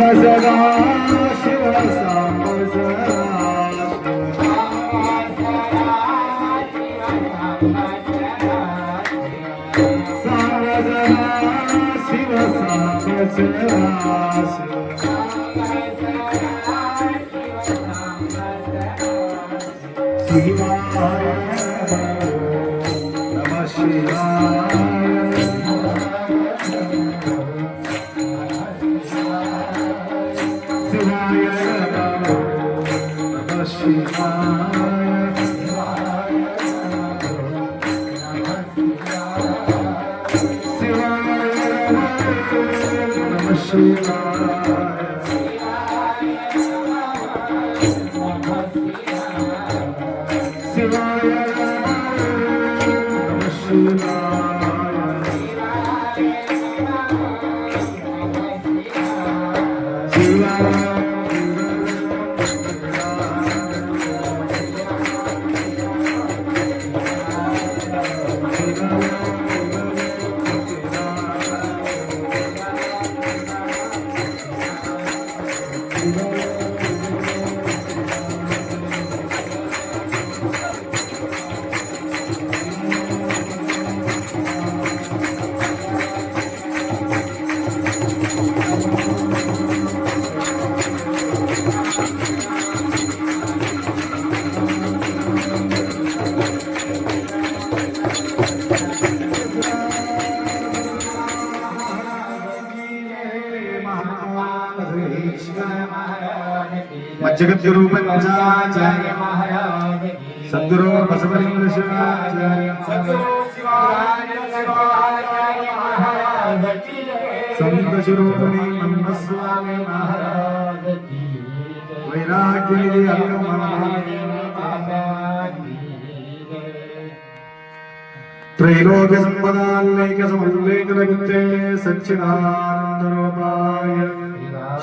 सांब सदा शिव सांब नमः संत शिरोमणी ब्रह्मस्वामी महाराज वैराग्य निधी त्रैलोक्य संपदाल्लेख समल्लेखनकृते सच्चिदानंद रूपाय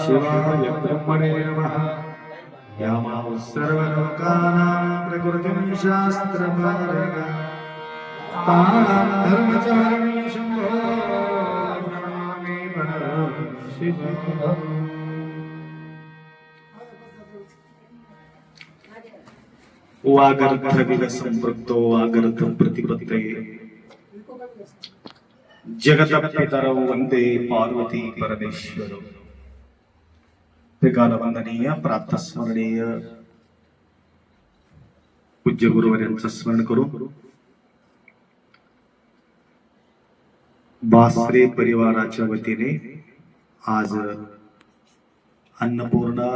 शिवाय ब्रह्मणे नमः यामाव सर्वलोकानां प्रकृतिं शास्त्रपारगा तां धर्मचारिणीं शम्भो नमामि परमशिवम् वागर्थ विलसंपृक्तो वागर्थ प्रतिपत्ते जगत पितरौ वंदे पार्वती परमेश्वर वंदनीय प्रातस्मरणीय पूज्य गुरुवर्यांचं स्मरण करू बासरे परिवाराच्या वतीने आज अन्नपूर्णा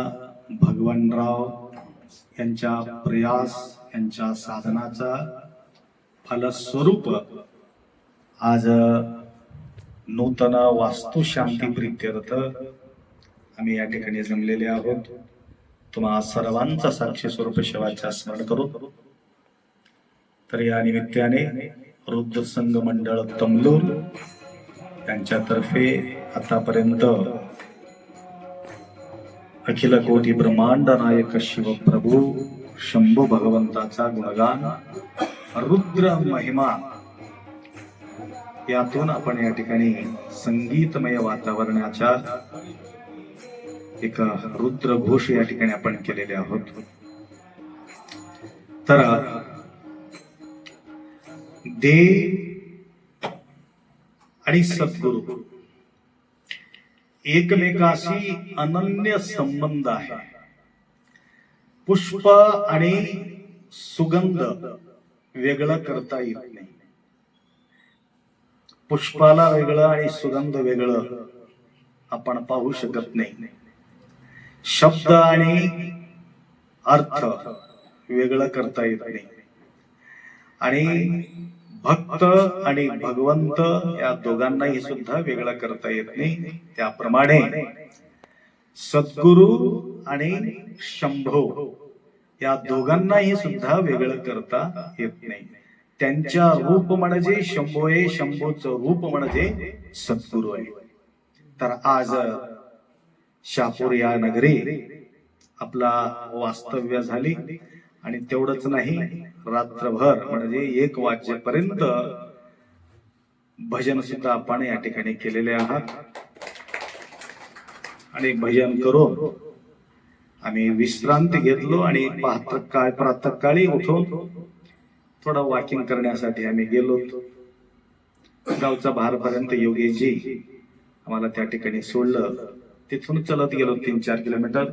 भगवानराव यांच्या प्रयास यांच्या साधनाचा फलस्वरूप आज नूतन वास्तुशांती प्रित्यर्थ आम्ही या ठिकाणी जमलेले आहोत. तुम्हा सर्वांचा साक्षी स्वरूप शिवाच्या स्मरण करू. तर या निमित्ताने रुद्रसंघ मंडळ तमलूर यांच्यातर्फे आतापर्यंत अखिल कोटी ब्रह्मांड नायक शिव प्रभू शंभू भगवंताचा गुणगान रुद्र महिमा. यातून आपण या ठिकाणी संगीतमय वातावरणाच्या एक रुद्र घोष या ठिकाणी आपण केलेले आहोत. तर दे आणि सद्गुरु. एकमेकाशी अनन्य संबंध आहे. पुष्प आणि सुगंध वेगळं करता येत नाही. पुष्पाला वेगळं आणि सुगंध वेगळं आपण पाहू शकत नाही. शब्द आणि अर्थ वेगळं करता येत नाही. आणि भक्त आणि भगवंत या दोघांनाही सुद्धा वेगळं करता येत नाही. त्याप्रमाणे सद्गुरु आणि शंभो या दोघांनाही सुद्धा वेगळं करता येत नाही. त्यांच्या रूप म्हणजे शंभो आहे शंभोचं रूप म्हणजे सद्गुरु आहे. तर आज शापूर या नगरी आपला वास्तव्य झाली. आणि तेवढंच नाही रात्रभर म्हणजे एक वाजेपर्यंत भजन सुद्धा आपण या ठिकाणी केलेले आहात. आणि भजन करून आम्ही विश्रांती घेतलो आणि काळ प्रातःकाळी उठून थोडं वॉकिंग करण्यासाठी आम्ही गेलो. गावचा भारपर्यंत योगेशजी आम्हाला त्या ठिकाणी सोडलं. तिथून चलत गेलो तीन चार किलोमीटर.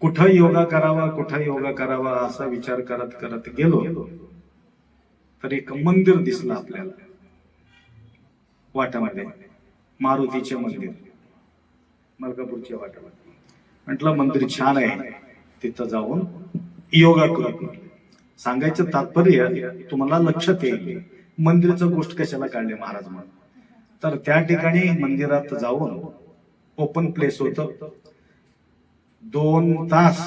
कुठं योगा करावा कुठं योगा करावा असा विचार करत करत गेलो तर एक मंदिर दिसलं आपल्याला. वाटामध्ये. मारुतीचे मंदिर. मलकापूरच्या वाटामध्ये. म्हटलं मंदिर छान आहे. तिथं जाऊन योगा करू. सांगायचं तात्पर्य तुम्हाला लक्षात येईल मंदिराचं गोष्ट कशाला काढले महाराज म्हणून. तर त्या ठिकाणी मंदिरात जाऊन ओपन प्लेस होतं. दोन तास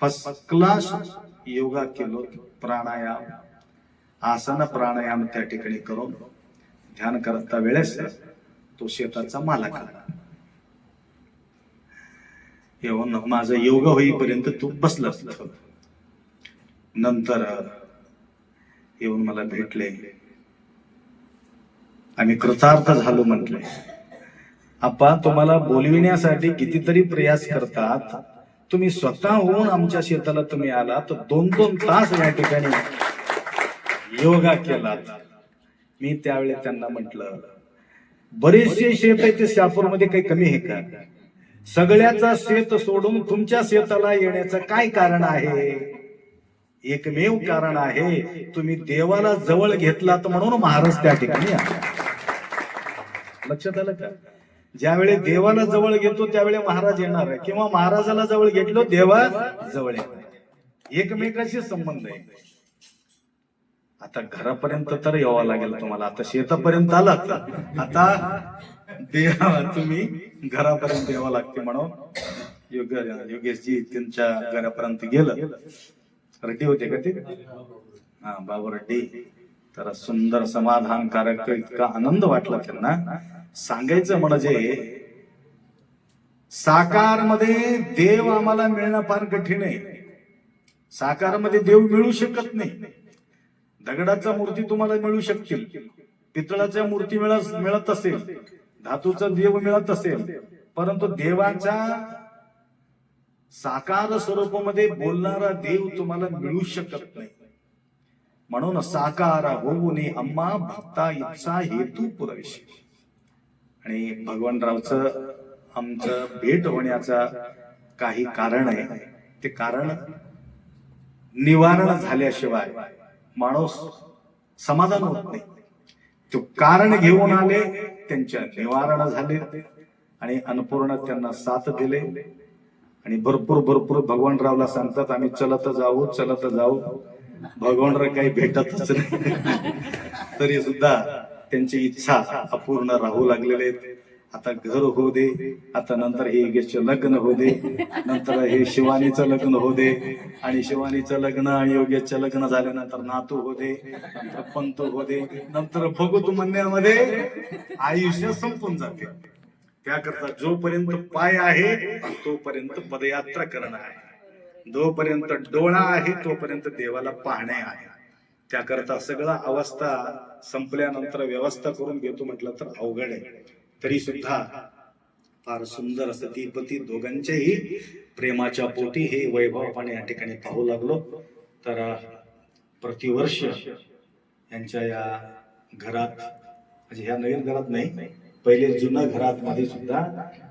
फर्स्ट क्लास योगा केलो प्राणायाम. आसन प्राणायाम त्या ठिकाणी करून ध्यान करता वेळेस तो शेताचा मालक आला. येऊन हो माझं योग होईपर्यंत तू बसलास नंतर येऊन मला भेटले. आम्ही कृतार्थ झालो म्हटले. आपा तुम्हाला बोलविण्यासाठी कितीतरी प्रयास करतात. तुम्ही स्वतः होऊन आमच्या शेताला तुम्ही आला तर दोन दोन तास या ठिकाणी योगा केलात. मी त्यावेळी त्यांना म्हटलं बरेचसे शेत आहे ते शहापूरमध्ये काही कमी आहे का? सगळ्याचा शेत सोडून तुमच्या शेताला येण्याचं काय कारण आहे? एकमेव कारण आहे तुम्ही देवाला जवळ घेतलात म्हणून महाराज त्या ठिकाणी आला. लक्षात आलं का? ज्यावेळी देवाला जवळ घेतो त्यावेळी महाराज येणार आहे. किंवा महाराजाला जवळ घेतलो देवा जवळ येणार एकमेकाशी संबंध आहे. आता घरापर्यंत तर यावं लागेल तुम्हाला. आता शेतापर्यंत आलात. आता देवा तुम्ही घरापर्यंत यावं लागते म्हणून योग योगेशजी त्यांच्या घरापर्यंत गेलं. रेड्डी होते का ते? हा बाबू रेड्डी तर सुंदर समाधानकारक इतका आनंद वाटला त्यांना. सांगायचं म्हणजे साकारमध्ये देव आम्हाला मिळणं फार कठीण आहे. साकारमध्ये देव मिळू शकत नाही. दगडाच्या मूर्ती तुम्हाला मिळू शकतील. पितळाच्या मूर्ती मिळत मिळत असेल. धातूचा देव मिळत असेल. परंतु देवाच्या साकार स्वरूपामध्ये बोलणारा देव तुम्हाला मिळू शकत नाही. म्हणून साकार होऊन अम्मा भक्ता इच्छा हेतू पुरविशी. आणि भगवानरावचं आमचं भेट होण्याचा काही कारण आहे. ते कारण निवारण झाल्याशिवाय माणूस समाधान होत नाही. तो कारण घेऊन आले त्यांच्या निवारण झाले आणि अन्नपूर्ण त्यांना साथ दिले. आणि भरपूर भरपूर भगवानरावला सांगतात आम्ही चलत जाऊ चलत जाऊ. भगवानराव काही भेटतच नाही. तरी सुद्धा त्यांची इच्छा अपूर्ण राहू लागलेले आहेत. आता घर होऊ दे आता नंतर हे योगेशचं लग्न होऊ दे नंतर हे शिवानीचं लग्न होऊ दे. आणि शिवानीचं लग्न आणि योगेशचं लग्न झाल्यानंतर नातू होऊ दे नंतर पंत होऊ दे नंतर भगत म्हणण्यामध्ये आयुष्य संपून जाते. त्याकरता जोपर्यंत पाय आहे तोपर्यंत पदयात्रा करणं आहे. जोपर्यंत डोळा आहे तोपर्यंत देवाला पाहणे आहे. त्याकरता सगळा अवस्था संपल्यानंतर व्यवस्था करून घेतो म्हटलं तर अवघड आहे. तरी सुद्धा फार सुंदर असं ती पती दोघांच्याही प्रेमाच्या पोटी हे वैभव आपण या ठिकाणी पाहू लागलो. तर प्रतिवर्ष यांच्या या घरात म्हणजे ह्या नवीन घरात नाही पहिले जुन्या घरात मध्ये सुद्धा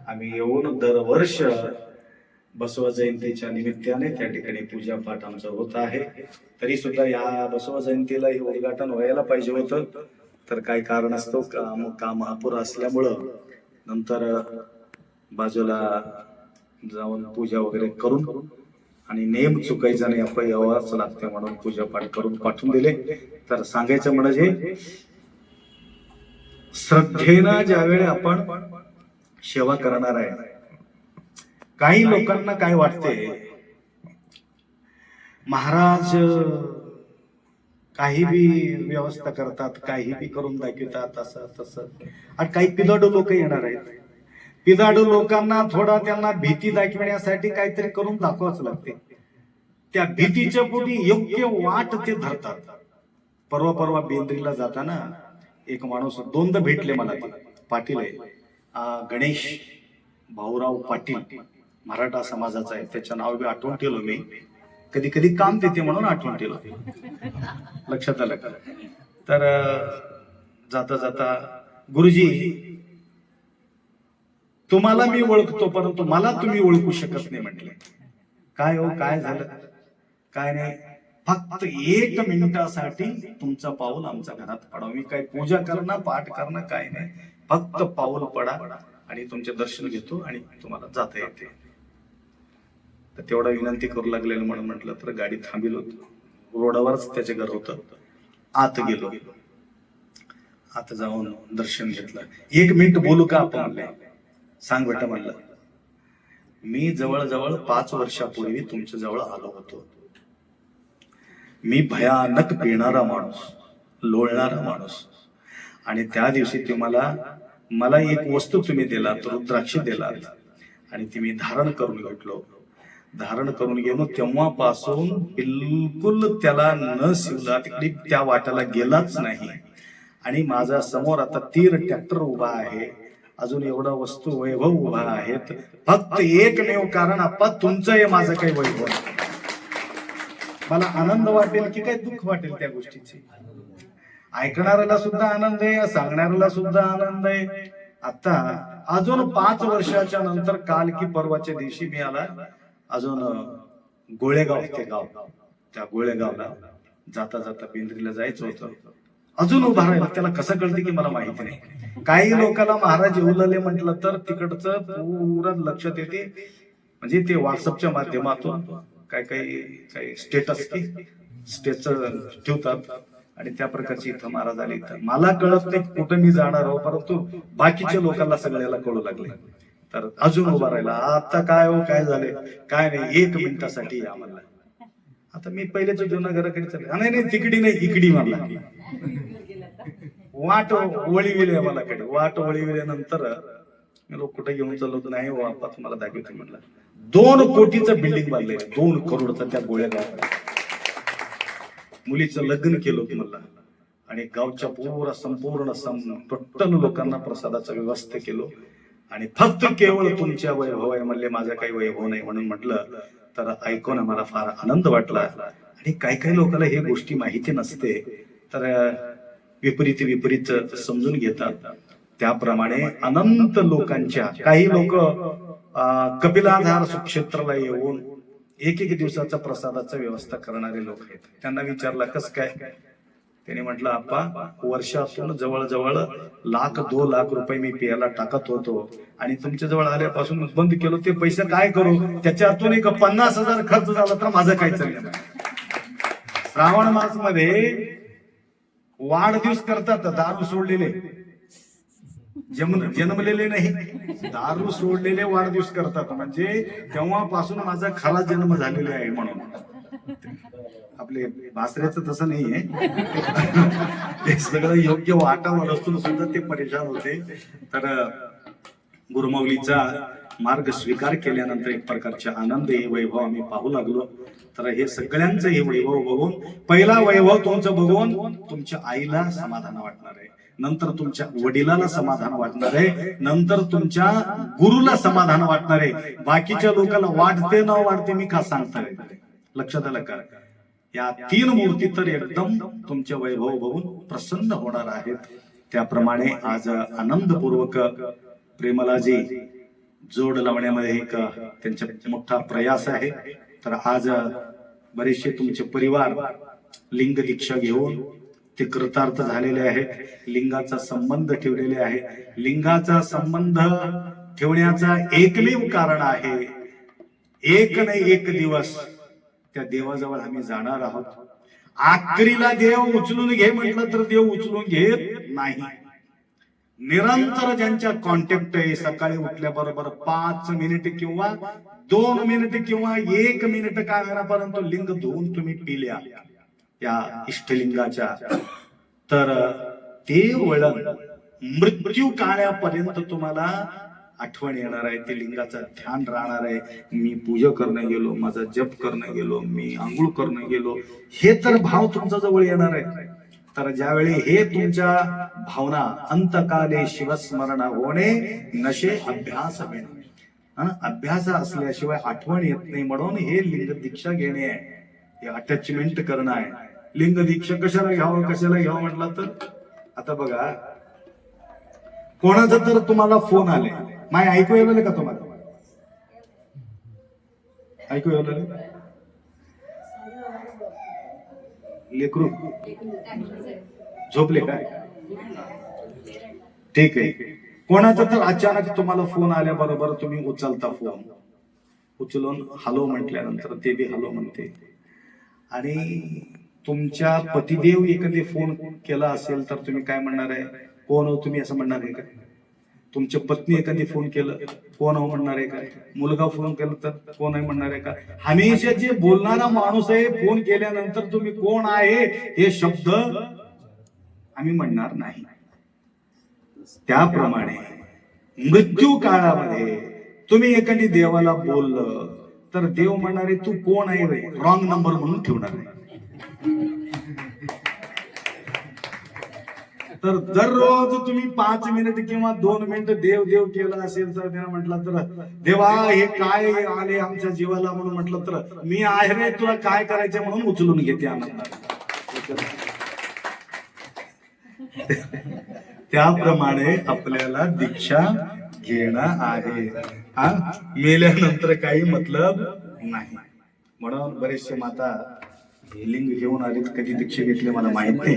आम्ही येऊन दरवर्ष बसव जयंतीच्या निमित्ताने त्या ठिकाणी पूजा पाठ आमचं होत आहे. तरी सुद्धा या बसव जयंतीला हे उद्घाटन व्हायला पाहिजे होतं. तर काही कारण असतो काम काम अपुर असल्यामुळं नंतर बाजूला जाऊन पूजा वगैरे करून आणि नेम चुकायचा नाही आपण यावाच लागते म्हणून पूजा पाठ करून पाठवून दिले. तर सांगायचं म्हणजे श्रद्धेनं ज्यावेळी आपण सेवा करणार आहे काही लोकांना काय वाटते? महाराज काही बी व्यवस्था करतात काही बी करून दाखवतात असं तसं. आणि काही पिदाडू लोक येणार आहेत. पिदाडू लोकांना थोडा त्यांना भीती दाखवण्यासाठी काहीतरी करून दाखवाच लागते. त्या भीतीच्या पोटी योग्य वाट ते धरतात. परवा परवा बेंद्रीला जाताना एक माणूस दोनदा भेटले मला पाटील आहे. गणेश भाऊराव पाटील. मराठा समाजाचा आहे. त्याचं नाव बी आठवण ठेवलं मी. कधी कधी काम देते म्हणून आठवण ठेवलं. लक्षात आलं का? तर जाता जाता गुरुजी तुम्हाला मी ओळखतो परंतु मला तुम्ही ओळखू शकत नाही म्हटले. काय हो काय झालं? काय नाही. फक्त एक मिनिटासाठी तुमचा पाऊल आमच्या घरात पडा. मी काय पूजा करणं पाठ करणं काय नाही. फक्त पाऊल पडा आणि तुमचे दर्शन घेतो आणि तुम्हाला जाता येते. तर तेवढा विनंती करू लागलेलं म्हणून म्हटलं तर गाडी थांबील होत. रोडावरच त्याचे घर होतं. आत गेलो. आत जाऊन दर्शन घेतलं. एक मिनिट बोलू का आपण म्हणले? सांग बेटा म्हणलं. मी जवळजवळ पाच वर्षापूर्वी तुमच्या जवळ आलो होतो. मी भयानक पिणारा माणूस लोळणारा माणूस. आणि त्या दिवशी तुम्हाला मला एक वस्तू तुम्ही दिलात रुद्राक्ष दिलात. आणि ती मी धारण करून घेतलो. धारण करून गेलो तेव्हापासून बिलकुल त्याला न शिवला तिकडे त्या वाट्याला गेलाच नाही. आणि माझा समोर आता तीर ट्रॅक्टर उभा आहे. अजून एवढा वस्तू वैभव उभा आहेत. फक्त एकमेव कारण आप्पा तुमचं हे माझं काही वैभव मला आनंद वाटेल की काय दुःख वाटेल त्या गोष्टीची? ऐकणाऱ्याला सुद्धा आनंद आहे सांगणाऱ्याला सुद्धा आनंद आहे. आता अजून पाच वर्षाच्या नंतर काल की परवाच्या दिवशी मी आला अजून गोळेगाव ते गाव. त्या गोळेगावला जाता जाता पिंजरीला जायचं होतं. अजून उभा राहिला. त्याला कसं कळते की मला माहिती नाही. काही लोकांना महाराज येऊलले म्हटलं तर तिकडचं पूर्ण लक्षात येते म्हणजे ते व्हॉट्सअपच्या माध्यमातून काही काही काही स्टेटस की स्टेटस ठेवतात. आणि त्या प्रकारची इथं महाराज आले. इथं मला कळत नाही कुठं मी जाणार आहो परंतु बाकीच्या लोकांना सगळ्याला कळू लागले. तर अजून उभा राहिला. आता काय हो काय झाले? काय नाही एक मिनिटासाठी या म्हणला आता मी पहिलेच जुनं घराकडे चालले "हा, नाही नाही तिकडी नाही इकडी म्हणला वाट वळीविले मला कडे वाट वळीविल्यानंतर मी लोक कुठे घेऊन चाललो नाही हो आपा तुम्हाला दाखवतो म्हणलं दोन कोटीचं बिल्डिंग बांधलंय. दोन करोडचं त्या गोळ्या मुलीचं लग्न केलं होतं मला आणि गावच्या पूर्ण संपूर्ण टोटल लोकांना प्रसादाचं व्यवस्था केलो. आणि फक्त केवळ तुमच्या वैभव आहे म्हणले माझा काही वैभव नाही म्हणून म्हटलं तर ऐकून मला फार आनंद वाटला. आणि काही काही लोकांना हे गोष्टी माहिती नसते तर विपरीत विपरीत समजून घेतात. त्याप्रमाणे अनंत लोकांच्या काही लोक कपिलाधार सुक्षेत्राला येऊन एक एक दिवसाचा प्रसादाचा व्यवस्था करणारे लोक आहेत. त्यांना विचारला कस काय? त्याने म्हटलं आप्पा वर्षातून जवळजवळ लाख दो लाख रुपये मी पियाला टाकत होतो आणि तुमच्या जवळ आल्यापासून बंद केलो. ते पैसे काय करू? त्याच्यातून एक पन्नास हजार खर्च झाला तर माझं काय चाललं श्रावण मासमध्ये वाढदिवस करतात दारू सोडलेले. जन्म जन्मलेले नाही दारू सोडलेले वाढदिवस करतात. म्हणजे तेव्हापासून माझा खरा जन्म झालेला आहे म्हणून. आपले बासऱ्याचं तसं नाहीये. हे सगळं योग्य वाटावर असून सुद्धा ते परेशान होते. तर गुरुमाऊलीचा मार्ग स्वीकार केल्यानंतर एक प्रकारचे आनंद हे वैभव आम्ही पाहू लागलो. तर हे सगळ्यांचं हे वैभव बघून पहिला वैभव तुमचं बघून तुमच्या आईला समाधान वाटणार आहे. नंतर तुमच्या वडिलाला समाधान वाटणार आहे. नंतर तुमच्या गुरुला समाधान वाटणार आहे. बाकीच्या लोकांना वाटते न वाटते मी का सांगताय लक्षात आलं का? या तीन मूर्ती तर एकदम तुमचे वैभव बघून प्रसन्न होणार आहेत. त्याप्रमाणे आज आनंदपूर्वक प्रेमलाजी जोड लावण्यामध्ये एक त्यांचा मोठा प्रयास आहे. तर आज बरेचसे तुमचे परिवार लिंग दीक्षा घेऊन ते कृतार्थ झालेले आहेत. लिंगाचा संबंध ठेवलेले आहे. लिंगाचा संबंध ठेवण्याचा एकमेव कारण आहे. एक नाही एक दिवस त्या देवाजवळ आम्ही जाणार आहोत. आखरीला देव उचलून घे म्हटलं तर देव उचलून घेत नाही. निरंतर ज्यांच्या कॉन्टॅक्ट आहे सकाळी उठल्याबरोबर पाच मिनिट किंवा दोन मिनिट किंवा एक मिनिट काय होईना लिंग धुवून तुम्ही पिल्या. या इष्टलिंगाच्या. तर ते वळण मृत्यू काळापर्यंत तुम्हाला आठवण येणार आहे ते लिंगाचं ध्यान राहणार आहे. मी पूजा करणं गेलो माझा जप करणं गेलो मी आंघोळ करणं गेलो. हे तर भाव तुमच्या जवळ येणार आहे. तर ज्यावेळी हे तुमच्या भावना अंतकाले शिवस्मरण होणे नशे अभ्यास घेणे अभ्यास असल्याशिवाय आठवण येत नाही. म्हणून हे लिंग दीक्षा घेणे आहे. हे अटॅचमेंट करणं आहे. लिंग दीक्षा कशाला घ्यावं कशाला घ्यावं म्हटलं तर आता बघा. कोणाचा तर तुम्हाला फोन आले. माय ऐकू येणार का तुम्हाला? ऐकू येणार लेकरू. झोपले काय ठीक आहे. कोणाचा तर अचानक तुम्हाला फोन आल्याबरोबर तुम्ही उचलता फोन. उचलून हॅलो म्हटल्यानंतर ते बी हॅलो म्हणते. आणि तुमच्या पतिदेव एखादी फोन केला असेल तर तुम्ही काय म्हणणार आहे? कोण हो तुम्ही असं म्हणणार आहे का? तुमच्या पत्नी एखादी फोन केलं कोण हो म्हणणार आहे का? मुलगा फोन केला तर कोण आहे म्हणणार आहे का? हमेशा जे बोलणारा माणूस आहे फोन केल्यानंतर तुम्ही कोण आहे हे शब्द आम्ही म्हणणार नाही. त्याप्रमाणे मृत्यू काळामध्ये तुम्ही एखादी देवाला बोललं तर देव म्हणणारे तू कोण आहे रॉंग नंबर म्हणून ठेवणार आहे तर दररोज तुम्ही पाच मिनिट किंवा दोन मिनिट देव देव केला असेल तर त्यानं म्हटलं तर देवा हे काय आले आमच्या जीवाला? म्हणून म्हटलं तर मी आहे रे तुला काय करायचं म्हणून उचलून घेते आनंद त्याप्रमाणे आपल्याला दीक्षा घेणं आहे. हा? मेल्यानंतर काही मतलब नाही. म्हणून बरेचसे माता लिंग घेऊन आले कधी दीक्षा घेतली मला माहीत नाही.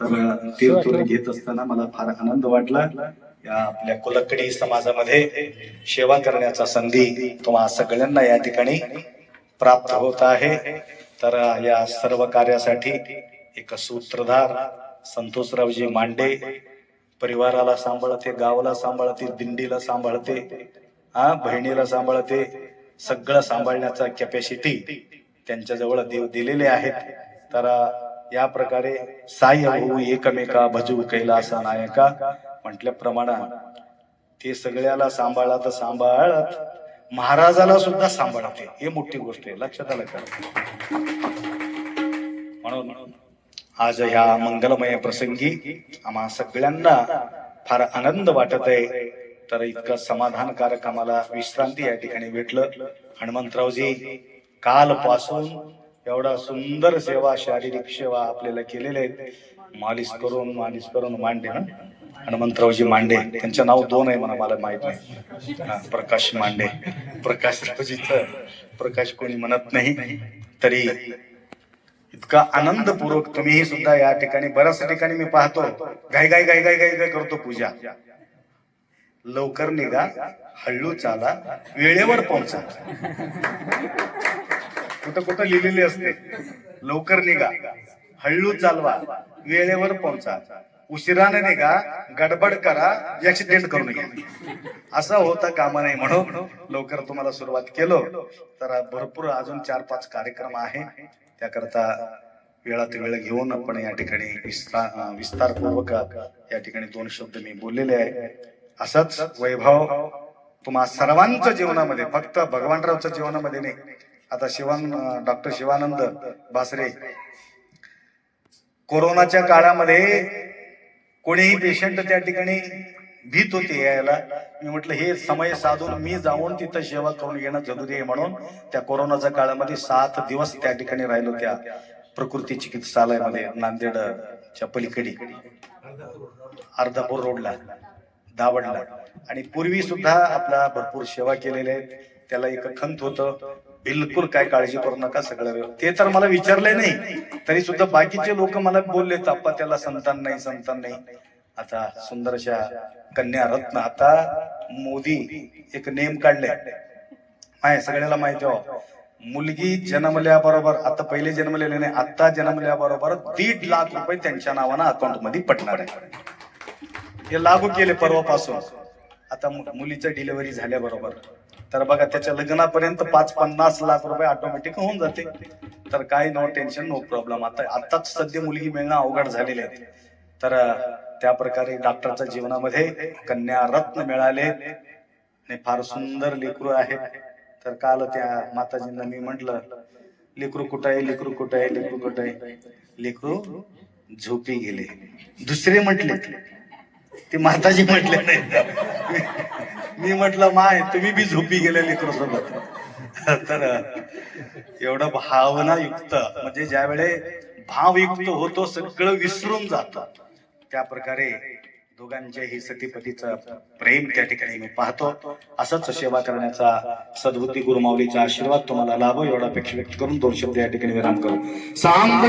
तर तीर्थोरे घेत असताना मला फार आनंद वाटला. या आपल्या कुलकडी समाजामध्ये सेवा करण्याचा संधी तुम्हा सगळ्यांना या ठिकाणी प्राप्त होत आहे. तर या सर्व कार्यासाठी एक सूत्रधार संतोषरावजी मांडे परिवाराला सांभाळते गावाला सांभाळते दिंडीला सांभाळते हा बहिणीला सांभाळते सगळं सांभाळण्याचा कॅपॅसिटी त्यांच्याजवळ देव दिलेले आहेत. तर या प्रकारे साय होऊ एकमेका भजू कैलासा नायका म्हटल्याप्रमाणे ते सगळ्याला सांभाळा तर सांभाळत महाराजाला सुद्धा सांभाळते. हे मोठी गोष्ट आहे. लक्षात आलं का? म्हणून आज ह्या मंगलमय प्रसंगी आम्हा सगळ्यांना फार आनंद वाटत आहे. तर इतकं समाधानकारक आम्हाला विश्रांती या ठिकाणी भेटलं. हनुमंतरावजी कालपासून एवढा सुंदर सेवा शारीरिक सेवा आपल्याला केलेल्या आहेत. मालिश करून मालिश करून मांडे ना. हनुमंतरावजी मांडे. त्यांचं नाव दोन आहे म्हणा मला माहीत नाही. प्रकाश मांडे. प्रकाशरावजी तर प्रकाश कोणी म्हणत नाही. तरी इतका आनंदपूर्वक तुम्ही सुद्धा या ठिकाणी बऱ्याच ठिकाणी मी पाहतो. गाय गाय गाय गाय गाय गाय करतो पूजा. लवकर निघा. हळू चाला. वेळेवर पोहोचा. कुठं कुठं लिहिलेली असते. लवकर निघा. हळू चालवा. वेळेवर पोहोचा. उशिराने निघा. गडबड करा. ऍक्सिडेंट करू नये. असं होता कामा नाही म्हणून लवकर तुम्हाला सुरुवात केलं. तर भरपूर अजून चार पाच कार्यक्रम आहे त्याकरता वेळात वेळ घेऊन आपण या ठिकाणी विस्तार विस्तारपूर्वक या ठिकाणी दोन शब्द मी बोललेले आहे. असंच वैभव तुम्हा सर्वांच्या जीवनामध्ये फक्त भगवानरावच्या जीवनामध्ये नाही आता शिवान डॉक्टर शिवानंद बासरे कोरोनाच्या काळामध्ये कोणीही पेशंट त्या ठिकाणी भीत होते यायला. मी म्हटलं हे समय साधून मी जाऊन तिथं सेवा करून घेणं जरुरी आहे म्हणून त्या कोरोनाच्या काळामध्ये सात दिवस त्या ठिकाणी राहिलो त्या प्रकृती चिकित्सालयामध्ये नांदेडच्या पलीकडे. अर्धापूर रोडला दावडला. आणि पूर्वी सुद्धा आपला भरपूर सेवा केलेल्या आहेत. त्याला एक खंत होतं. बिलकुल काय काळजी करू नका सगळं ते तर मला विचारले नाही तरी सुद्धा बाकीचे लोक मला बोलले आप्पा त्याला संतान नाही संतान नाही. आता सुंदरशा कन्या रत्न आता मोदी एक नेम काढले माय सगळ्याला माहिती हो. मुलगी जन्मल्याबरोबर आता पहिले जन्मलेले नाही आता जन्मल्याबरोबर दीड लाख रुपये त्यांच्या नावानं अकाउंटमध्ये पडणार आहे. हे लागू केले परवापासून. आता मुलीचं डिलिव्हरी झाल्याबरोबर. तर बघा त्याच्या लग्नापर्यंत पाच पन्नास लाख रुपये ऑटोमॅटिक होऊन जाते. तर काही नो टेन्शन नो प्रॉब्लेम आता आताच सध्या मुलगी मिळणं अवघड झालेले आहे तर त्या प्रकारे डॉक्टरच्या जीवनामध्ये कन्या रत्न मिळाले. आणि फार सुंदर लेकरू आहे. तर काल त्या माताजींना मी म्हंटल लेकरू कुठं आहे? लेकरू कुठं आहे? लेकरू कुठं आहे? लेकरू झोपी गेले. दुसरे म्हटले ते माताजी म्हटले नाही. मी म्हटलं माय तुम्ही बी झोपी गेले लेकरसोबत तर एवढं भावनायुक्त म्हणजे ज्या वेळे भावयुक्त होतो सगळं विसरून जात. त्या प्रकारे दोघांच्याही सतीपतीचं प्रेम त्या ठिकाणी मी पाहतो. असंच सेवा करण्याचा सद्बुद्धी गुरुमाऊलीचा आशीर्वाद तुम्हाला लाभो एवढा अपेक्षा व्यक्त करून दोन शब्द या ठिकाणी विराम करू. सांब